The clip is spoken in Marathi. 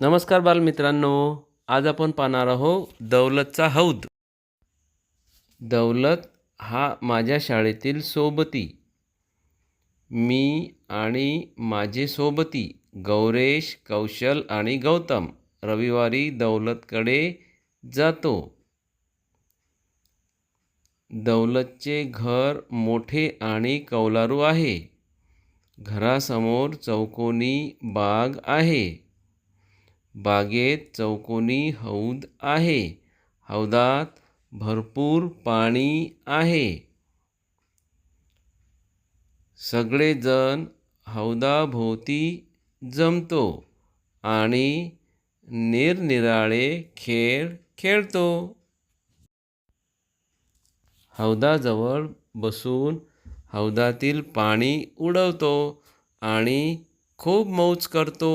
नमस्कार बालमित्रांनो आज आपण पाहणार आहोत दौलतचा हौद. दौलत हा माझ्या शाळेतील सोबती. मी आणि माझे सोबती गौरेश कौशल आणि गौतम रविवारी दौलतकडे जातो. दौलतचे घर मोठे आणि कौलारू आहे. घरासमोर चौकोनी बाग आहे. बागेत चौकोनी हौद आहे. हौदात भरपूर पाणी आहे. सगळेजण हौदाभोवती जमतो आणि निरनिराळे खेळ खेळतो. हौदाजवळ बसून हौदातील पाणी उडवतो आणि खूप मौज करतो.